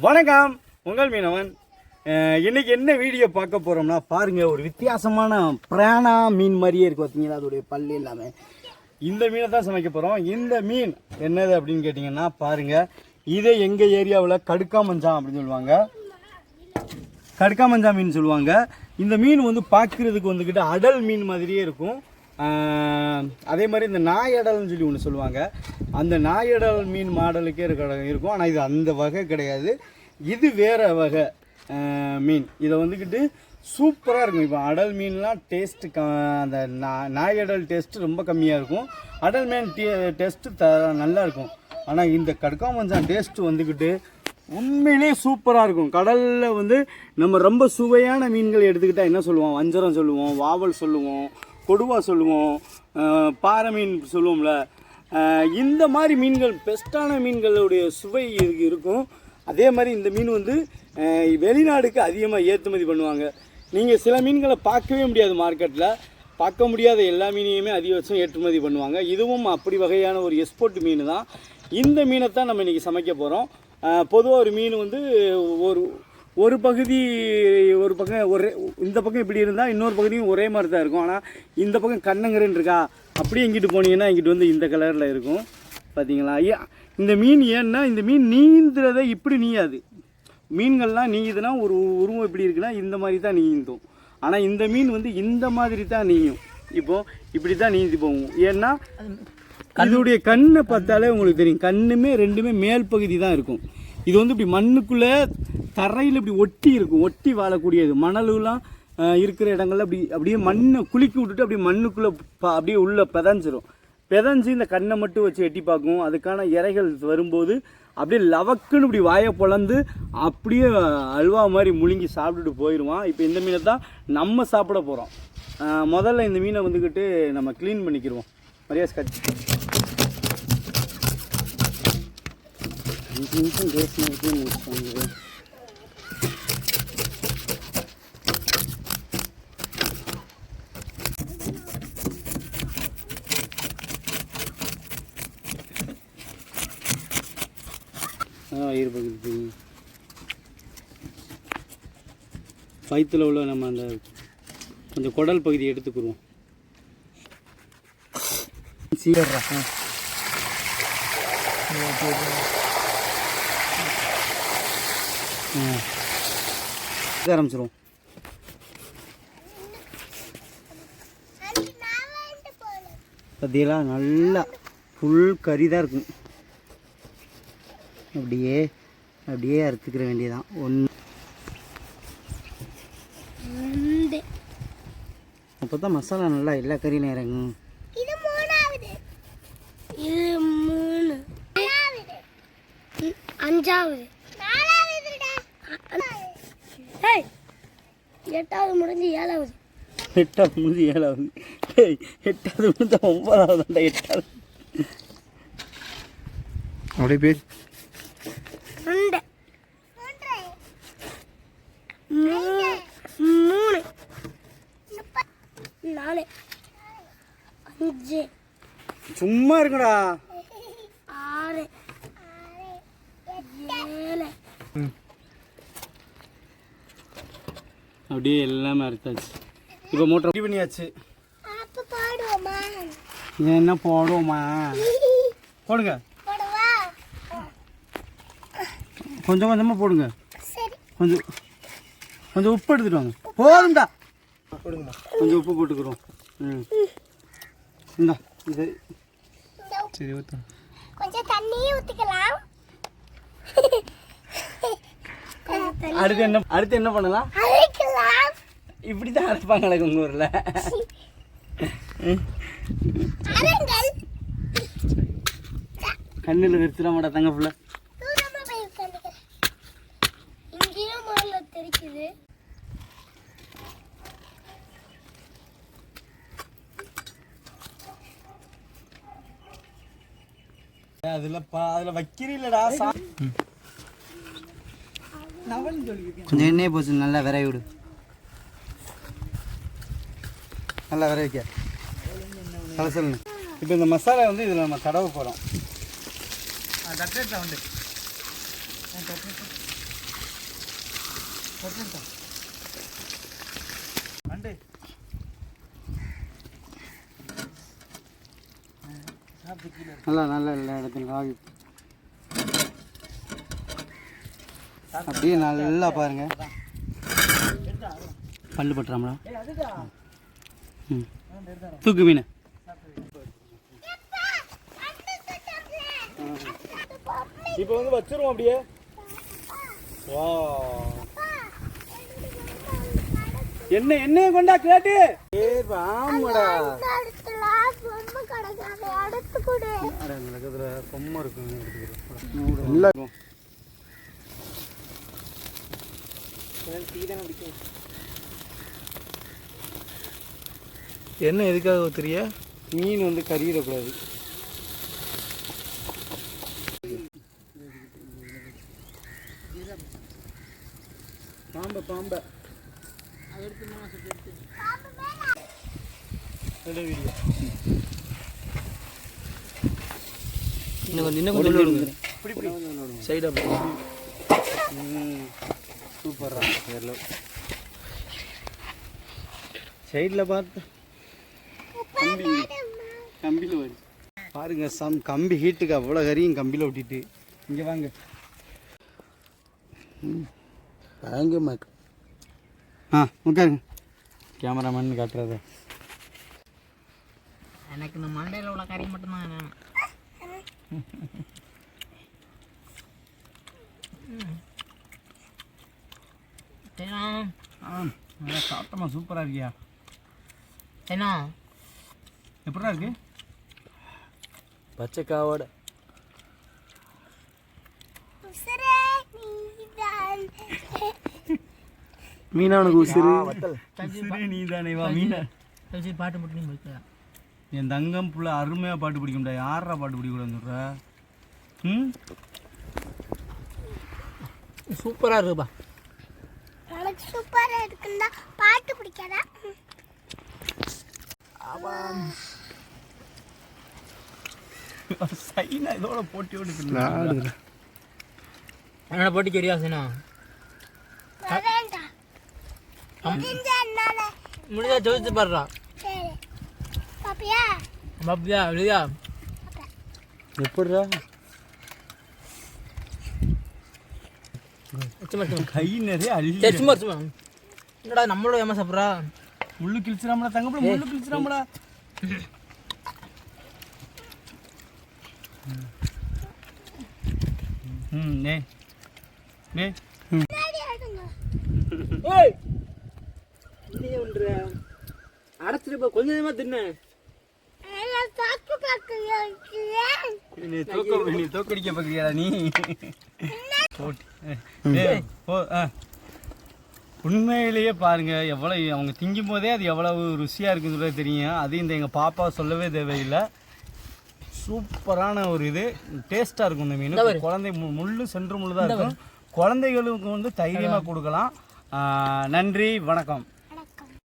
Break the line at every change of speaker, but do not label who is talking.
வணக்கம். உங்கள் மீனவன். அஹ் இன்னைக்கு என்ன வீடியோ பார்க்க போகிறோம்னா பாருங்கள் ஒரு வித்தியாசமான பிராணா மீன் மாதிரியே இருக்கு பார்த்தீங்களா அதோடைய பல்லு எல்லாமே. இந்த மீனை தான் சமைக்க போகிறோம் இந்த மீன் என்னது அப்படின்னு கேட்டிங்கன்னா பாருங்க இதை எங்கள் ஏரியாவில் கடுக்காமஞ்சான் அப்படின்னு சொல்லுவாங்க. கடுக்காமஞ்சா மீன் சொல்லுவாங்க. இந்த மீன் வந்து பார்க்குறதுக்கு வந்துக்கிட்டு அடல் மீன் மாதிரியே இருக்கும். அதே மாதிரி இந்த நாயடல்னு சொல்லி ஒன்று சொல்லுவாங்க. அந்த நாயடல் மீன் மாடலுக்கே இருக்க இருக்கும். ஆனால் இது அந்த வகை கிடையாது. இது வேற வகை மீன். இதை வந்துக்கிட்டு சூப்பராக இருக்கும். இப்போ அடல் மீன்லாம் டேஸ்ட்டு க அந்த நா- நாயடல் டேஸ்ட்டு ரொம்ப கம்மியாக இருக்கும். அடல் மீன் டே டேஸ்ட்டு த நல்லாயிருக்கும் ஆனால் இந்த கடுக்காமஞ்சான் டேஸ்ட்டு வந்துக்கிட்டு உண்மையிலே சூப்பராக இருக்கும். கடலில் வந்து நம்ம ரொம்ப சுவையான மீன்கள் எடுத்துக்கிட்டால் என்ன சொல்லுவோம்? வஞ்சரம் சொல்லுவோம் வாவல் சொல்லுவோம் கொடுவா சொல்லுவோம் பாறை மீன் சொல்லுவோம்ல இந்த மாதிரி மீன்கள் பெஸ்ட்டான மீன்களுடைய சுவை இருக்கும். அதே மாதிரி இந்த மீன் வந்து வெளிநாடுக்கு அதிகமாக ஏற்றுமதி பண்ணுவாங்க. நீங்கள் சில மீன்களை பார்க்கவே முடியாது மார்க்கெட்டில் பார்க்க முடியாத எல்லா மீனையுமே அதிகபட்சம் ஏற்றுமதி பண்ணுவாங்க. இதுவும் அப்படி வகையான ஒரு எக்ஸ்போர்ட் மீன் தான் இந்த மீனை தான் நம்ம இன்றைக்கி சமைக்க போகிறோம் பொதுவாக ஒரு மீன் வந்து ஒரு ஒரு பகுதி ஒரு பக்கம் ஒரே இந்த பக்கம் இப்படி இருந்தால் இன்னொரு பகுதியும் ஒரே மாதிரி தான் இருக்கும். ஆனால் இந்த பக்கம் கண்ணங்கரன்னு இருக்கா? அப்படியே இங்கிட்டு போனீங்கன்னா இங்கிட்டு வந்து இந்த கலரில் இருக்கும். பார்த்தீங்களா ஐயா இந்த மீன் ஏன்னா இந்த மீன் நீந்துறதை இப்படி நீயாது. மீன்கள்லாம் நீயுதுன்னா ஒரு உருவம் எப்படி இருக்குன்னா இந்த மாதிரி தான் நீந்தும். ஆனால் இந்த மீன் வந்து இந்த மாதிரி தான் நீயும். இப்போ இப்படி தான் நீந்தி போகும். ஏன்னா அதோடைய கண்ணை பார்த்தாலே உங்களுக்கு தெரியும். கண்ணுமே ரெண்டுமே மேல் பகுதி தான் இருக்கும். இது வந்து இப்படி மண்ணுக்குள்ளே தரையில் இப்படி ஒட்டி இருக்கும் ஒட்டி வாழக்கூடியது. மணலுலாம் இருக்கிற இடங்கள்ல அப்படி அப்படியே மண்ணை குலுக்கி விட்டுட்டு அப்படியே மண்ணுக்குள்ளே அப்படியே உள்ளே பெதஞ்சிரும். பெதஞ்சு இந்த கண்ணை மட்டும் வச்சு எட்டி பார்க்கும். அதுக்கான இறைகள் வரும்போது அப்படியே லவக்குன்னு இப்படி வாயை பொழந்து அப்படியே அல்வா மாதிரி முழுங்கி சாப்பிட்டுட்டு போயிடுவான் இப்போ இந்த மீனை தான் நம்ம சாப்பிட போகிறோம் முதல்ல இந்த மீனை வந்துக்கிட்டு நம்ம க்ளீன் பண்ணிக்கிடுவோம் மரியாஸ் கட்சி அஞ்சு நிமிஷம் பேசினதுக்கே முடிச்சாங்க ஆ வயிறு பகுதி தெரியும் வயிற்றுல உள்ள நம்ம அந்த கொஞ்சம் குடல் பகுதியை எடுத்துக்கிடுவோம் சீரா ஆரம்பிச்சிரும் பார்த்தீங்களா நல்லா ஃபுல் கறி தான் இருக்கும். அப்படியே அப்படியே அறுத்துக்கிற வேண்டியதான் ஒன்று அப்போ தான் மசாலா நல்லா எல்லா கறியிலும் இறங்கும்.
அஞ்சாவது. எட்டாவது முடிஞ்சு ஏழாவது.
எட்டாவது முடிஞ்சு ஏழாவது. டேய் எட்டாவது முடிஞ்ச ஒன்பதாவதுண்டா எட்டாவது.
அப்படியே பேசி.
ரெண்டு. மூ- மூணு. நாலு. அஞ்சு.
சும்மா இருக்குடா
ஆறு. ஏழு.
அப்படியே எல்லாமே அறுத்தாச்சு. இப்போ மோட்டர் ரெடி பண்ணியாச்சு. என்ன போடுவோமா? போடுங்க.
போடுவா?
கொஞ்சம் கொஞ்சமாக போடுங்க.
சரி.
கொஞ்சம் கொஞ்சம் உப்பு எடுத்துட்டு வாங்க. போதும்டா. கொஞ்சம் உப்பு போட்டுக்கிறோம். ம். இந்தா இது.
சரி ஊற்று
கொஞ்சம் தண்ணி
அடுத்து என்ன அடுத்து என்ன பண்ணலாம்? இப்படி தான் அரைப்பாங்களே உங்கள் ஊரில். கண்ணில் நிறுத்திட மாட்டா தங்க பிள்ளை.
தூரமா போய் உட்காந்துக்கிறேன் இங்கேயும் முதல்ல தெரிக்குது.
அதில் அதில் வைக்கிறீங்களடா கொஞ்சம் எண்ணெயை போச்சு நல்லா விரைவி நல்லா விரை வைக்க கலசல் இப்போ இந்த மசாலா வந்து இதில் நம்ம தடவ போகிறோம் நண்டு நல்லா நல்லா எல்லா இடத்துல ஆகி அப்படியே நல்லா பாருங்க. பல்லு பட்டுறாமலா? ம் தூக்கு மீன். இப்போ வந்து வச்சிருவோம் அப்படியே. வா என்ன என்னைய கொண்டா கேட்டு? ஏ ஆமாடா
இடத்துல பொம்மை
நல்லா இருக்கும்
என்ன எதுக்காக ஊத்துறிய
மீன் வந்து கறியிடக்கூடாது பாம்பை பாம்பை.
இன்னும் இன்னும் கொஞ்சம் சைடாக
ம். சூப்பரா எல்லோ சைடில் பார்த்து கம்பி. கம்பியில் வருது பாருங்க சம் கம்பி ஹீட்டுக்கு அவ்வளோ கறியும் கம்பியில் ஒட்டிட்டு. இங்கே வாங்க.
இருக்கு
ஆ உட்காருங்க. கேமராமேன் காட்டுறது.
எனக்கு இந்த மண்டையில் உள்ள கறி மட்டும்தான் வேணும். ஏன்னா
ஆ நல்லா சாப்பிட்டமா? சூப்பராக இருக்கியா?
ஏன்னா
எப்படா இருக்கு? பச்சை காவோட
உசுரே நீதான்.
மீனவனுக்கு உசிறு.
நீ தானே வா மீன.
சரி பாட்டு மட்டும் நீ முடிக்கலாம்
என் தங்கம் புள்ள அருமையாக பாட்டு பிடிக்கும்டா. யாரா பாட்டு பிடிக்கூடாதுன்னு சொல்கிற ம்?
சூப்பராக இருக்குப்பா.
எனக்கு சூப்பரா இருக்குன்னா பாட்டு பிடிக்காதா?
சைனா இதோட போட்டி ஓடி
ஆடுதுல
என்னோட போட்டி சரியா சேனா?
முடிஞ்ச
ஜோதிச்சு பாடுறா
சரி. பாப்பியா?
அப்படியா
எப்படிடா? கை நிறைய அள்ளி.
சும்மா சும்மா. என்னடா நம்மளோட ஏமா சாப்பிட்றா
முள்ளு கிழிச்சிடாமடா தங்கப்பட முள்ளு கிழிச்சிடாமடா. ம்
முன்னாடி ஆடுங்க
ஏய் என்ன பண்ற அடைச்சிட்டு போ கொஞ்சம் கொஞ்சமா தின்னு
நீ தூக்க நீ தூக்கடிக்க நீ உண்மையிலேயே பாருங்க எவ்வளோ அவங்க திங்கும் போதே அது எவ்வளவு ருசியாக இருக்குன்னு சொல்ல தெரியும். அது இந்த எங்கள் பாப்பா சொல்லவே தேவையில்லை. சூப்பரான ஒரு இது. டேஸ்ட்டாக இருக்கும் இந்த மீன். குழந்தை மு- முள்ளு சென்று முள்ளு தான் இருக்கும். குழந்தைகளுக்கு வந்து தைரியமாக கொடுக்கலாம். நன்றி வணக்கம்.